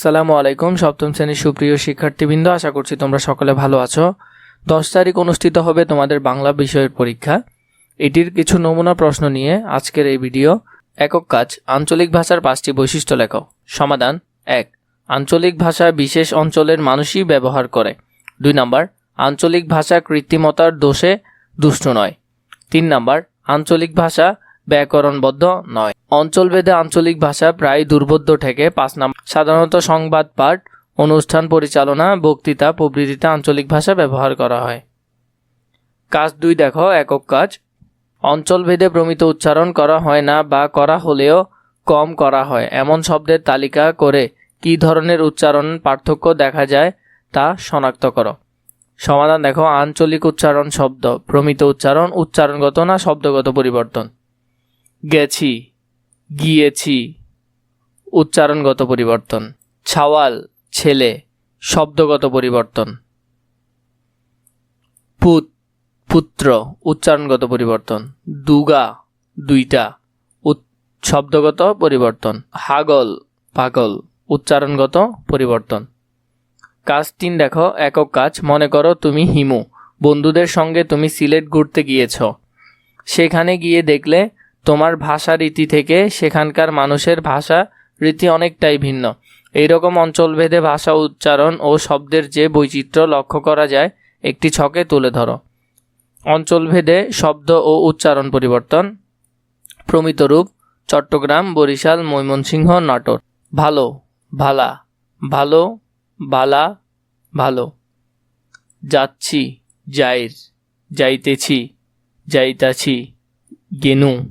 সালামু আলাইকুম, সপ্তম শ্রেণির সুপ্রিয় শিক্ষার্থীবৃন্দ, আশা করছি তোমরা সকলে ভালো আছো। দশ তারিখ অনুষ্ঠিত হবে তোমাদের বাংলা বিষয়ের পরীক্ষা। এটির কিছু নমুনা প্রশ্ন নিয়ে আজকের এই ভিডিও। একক কাজ, আঞ্চলিক ভাষার পাঁচটি বৈশিষ্ট্য লেখো। সমাধান, এক। আঞ্চলিক ভাষা বিশেষ অঞ্চলের মানুষই ব্যবহার করে। দুই নাম্বার, আঞ্চলিক ভাষা কৃত্রিমতার দোষে দুষ্ট নয়। তিন নাম্বার, আঞ্চলিক ভাষা ব্যাকরণবদ্ধ নয়। অঞ্চলভেদে আঞ্চলিক ভাষা প্রায় দুর্বোধ্য থেকে পাঁচ নাম্বার সাধারণত সংবাদ, পাঠ, অনুষ্ঠান পরিচালনা, বক্তৃতা, প্রভৃতিতে আঞ্চলিক ভাষা ব্যবহার করা হয়। কাজ দুই দেখো, একক কাজ। অঞ্চলভেদে প্রমিত উচ্চারণ করা হয় না বা করা হলেও কম করা হয়। এমন শব্দের তালিকা করে কি ধরনের উচ্চারণ পার্থক্য দেখা যায় তা শনাক্ত করো। সমাধান দেখো, আঞ্চলিক উচ্চারণ শব্দ, প্রমিত উচ্চারণ, উচ্চারণগত না শব্দগত পরিবর্তন? গেছি, গিয়েছি। উচ্চারণগত পরিবর্তন। ছাওয়াল, ছেলে, শব্দগত পরিবর্তন। পুত, পুত্র, উচ্চারণগত পরিবর্তন। দুগা, দুইটা শব্দগত পরিবর্তন। হাগল, পাগল, উচ্চারণগত পরিবর্তন। কাজ তিন দেখো, একক কাজ। মনে করো তুমি হিমু। বন্ধুদের সঙ্গে তুমি সিলেট ঘুরতে গিয়েছ। সেখানে গিয়ে দেখলে তোমার ভাষা রীতি থেকে সেখানকার মানুষের ভাষা রীতি অনেকটাই ভিন্ন। এইরকম অঞ্চলভেদে ভাষা উচ্চারণ ও শব্দের যে বৈচিত্র্য লক্ষ্য করা যায়, একটি ছকে তুলে ধরো। অঞ্চলভেদে শব্দ ও উচ্চারণ পরিবর্তন। প্রমিত রূপ, চট্টগ্রাম, বরিশাল, ময়মনসিংহ, নাটোর। ভালো, ভালা। ভালো, বালা। ভালো। যাচ্ছি, যাইর। যাইতেছি, যাইতাছি। গেনু।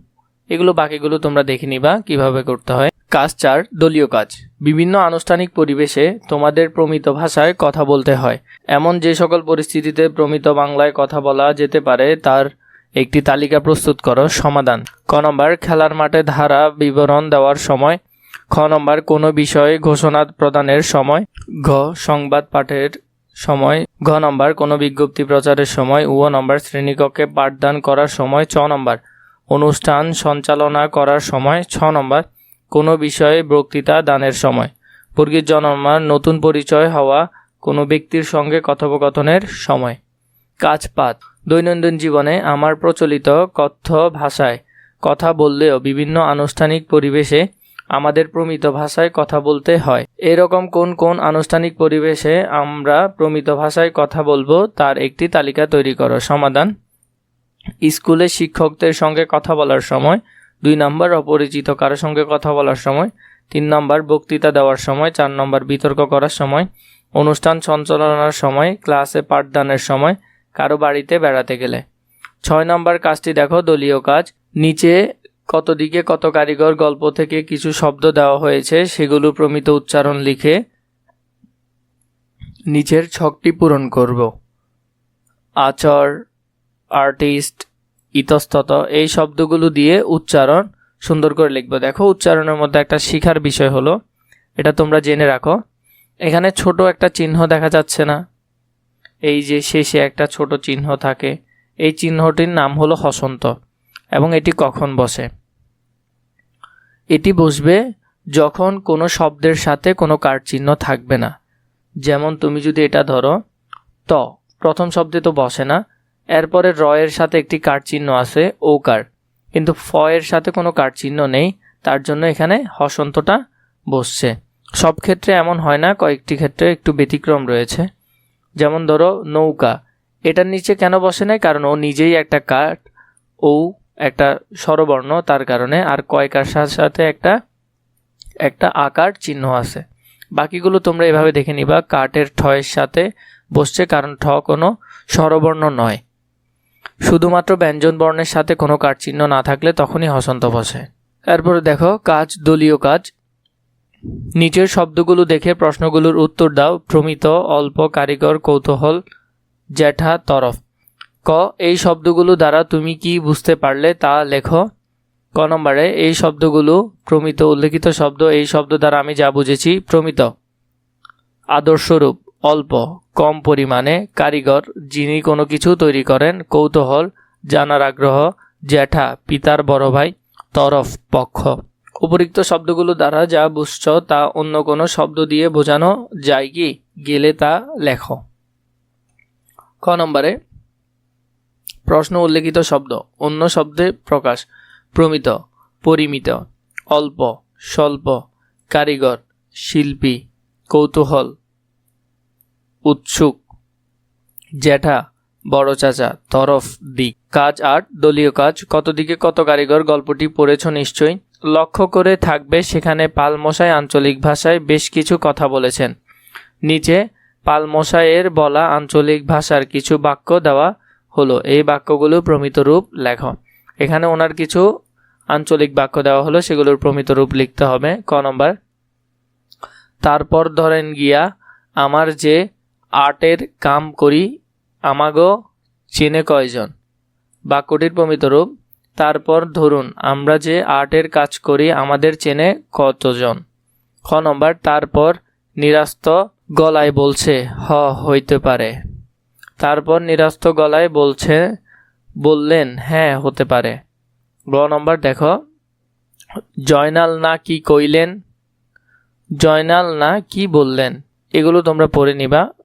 এগুলো বাকিগুলো তোমরা দেখে নিবা, কীভাবে করতে হয়। কাজ চার, দলীয় কাজ। বিভিন্ন আনুষ্ঠানিক পরিবেশে তোমাদের প্রমিত ভাষায় কথা বলতে হয়। এমন যে সকল পরিস্থিতিতে প্রমিত বাংলায় কথা বলা যেতে পারে, তার একটি তালিকা প্রস্তুত করো, সমাধান। ক নম্বর, খেলার মাঠে ধারা বিবরণ দেওয়ার সময়। খ নম্বর, কোনো বিষয়ে ঘোষণা প্রদানের সময়। ঘ, সংবাদ পাঠের সময়। ঘ নম্বর, কোনো বিজ্ঞপ্তি প্রচারের সময়। উ নম্বর, শ্রেণীকক্ষে পাঠদান করার সময়। ছ নম্বর অনুষ্ঠান সঞ্চালনা করার সময়, ছ নম্বর, কোনো বিষয়ে বক্তৃতা দানের সময়। বর্গীর জন্মার নতুন পরিচয় হওয়া কোনো ব্যক্তির সঙ্গে কথোপকথনের সময়। কাজ পাত দৈনন্দিন জীবনে আমার প্রচলিত কথ্য ভাষায় কথা বললেও বিভিন্ন আনুষ্ঠানিক পরিবেশে আমাদের প্রমিত ভাষায় কথা বলতে হয়। এরকম কোন কোন আনুষ্ঠানিক পরিবেশে আমরা প্রমিত ভাষায় কথা বলব তার একটি তালিকা তৈরি করো। সমাধান স্কুলে শিক্ষকদের সঙ্গে কথা বলার সময়, দুই নম্বর অপরিচিত কারোর সঙ্গে কথা বলার সময়, তিন নম্বর বক্তৃতা দেওয়ার সময়, চার নম্বর বিতর্ক করার সময়, অনুষ্ঠান সঞ্চালনার সময়, ক্লাসে পাঠদানের সময়, কারও বাড়িতে বেড়াতে গেলে। ছয় নম্বর কাজটি দেখো, দলীয় কাজ। নিচে কত দিকে কত কারিগর, গল্প থেকে কিছু শব্দ দেওয়া হয়েছে, সেগুলো প্রমিত উচ্চারণ লিখে নিচের ছকটি পূরণ করব। আচর আর্টিস্ট ইতস্তত, এই শব্দগুলো দিয়ে উচ্চারণ সুন্দর করে লিখব। দেখো, উচ্চারণের মধ্যে একটা শিখার বিষয় হলো, এটা তোমরা জেনে রাখো, এখানে ছোট একটা চিহ্ন দেখা যাচ্ছে না। এই যে শেষে একটা ছোট চিহ্ন থাকে, এই চিহ্নটির নাম হলো হসন্ত, এবং এটি কখন বসে? এটি বসবে যখন কোনো শব্দের সাথে কোনো কার চিহ্ন থাকবে না। যেমন তুমি যদি এটা ধরো, ত, প্রথম শব্দে তো বসে না এরপরে র এর সাথে একটি কার চিহ্ন আছে ও কার কিন্তু ফ এর সাথে কোনো কার চিহ্ন নেই, তার জন্য এখানে হসন্তটা বসছে। সব ক্ষেত্রে এমন হয় না, কয়েকটি ক্ষেত্রে একটু ব্যতিক্রম রয়েছে। যেমন ধরো, নৌকা। এটার নিচে কেন বসে নাই? কারণ ও নিজেই একটা কাঠ, ও একটা স্বরবর্ণ, তার কারণে। আর কয়কার সাথে সাথে একটা একটা আকার চিহ্ন আছে। বাকিগুলো তোমরা এভাবে দেখে নিবা। কাঠের ঠয়ের সাথে বসছে, কারণ ঠ কোনো স্বরবর্ণ নয়। শুধুমাত্র ব্যঞ্জন বর্ণের সাথে কোনো কাঠ চিহ্ন না থাকলে তখনই হসন্ত বসে। তারপরে দেখো, কাজ দলীয় কাজ। নিচের শব্দগুলো দেখে প্রশ্নগুলোর উত্তর দাও। প্রমিত অল্প, কারিগর, কৌতূহল, জ্যাঠা, তরফ। ক, এই শব্দগুলো দ্বারা তুমি কি বুঝতে পারলে তা লেখো। ক নম্বরে, এই শব্দগুলো প্রমিত উল্লেখিত শব্দ, এই শব্দ দ্বারা আমি যা বুঝেছি প্রমিত আদর্শরূপ, অল্প কম পরিমাণে কারিগর যিনি কোনো কিছু তৈরি করেন, কৌতূহল, জানার আগ্রহ, জ্যাঠা, পিতার বড় ভাই, তরফ, পক্ষ। উপরিক্ত শব্দগুলো দ্বারা যা বুঝছ তা অন্য কোনো শব্দ দিয়ে বোঝানো যায় কি? গেলে তা লেখো। ক নম্বরে, প্রশ্ন উল্লেখিত শব্দ, অন্য শব্দে প্রকাশ, প্রমিত, পরিমিত, অল্প, স্বল্প, কারিগর, শিল্পী, কৌতূহল উৎসুক। জ্যাঠা, বড় চাচা, তরফ দিক কাজ আট দলীয় কাজ, কত দিকে কত কারিগর, গল্পটি পড়েছ নিশ্চয়ই? লক্ষ্য করে থাকবে, সেখানে পালমশাই আঞ্চলিক ভাষায় বেশ কিছু কথা বলেছেন। নিচে, পালমশাইয়ের বলা আঞ্চলিক ভাষার কিছু বাক্য দেওয়া হলো। এই বাক্যগুলো প্রমিত রূপ লেখ। এখানে ওনার কিছু আঞ্চলিক বাক্য দেওয়া হলো, সেগুলোর প্রমিত রূপ লিখতে হবে। ক নম্বর, তারপর ধরেন গিয়া, আমার যে আর্টের কাম করি, আমাগো চেনে কয়জন? বাক্যটির প্রমিত রূপ, তারপর ধরুন, আমরা যে আর্টের কাজ করি, আমাদের চেনে কতজন? খ নম্বর, তারপর নিরাস্ত গলায় বলছে, হ, হইতে পারে। তারপর নিরাস্ত গলায় বলছে, বললেন হ্যাঁ হতে পারে। গ নম্বর, দেখো, জয়নাল না কি কইলেন? জয়নাল না কি বললেন? এগুলো তোমরা পড়ে নিবা।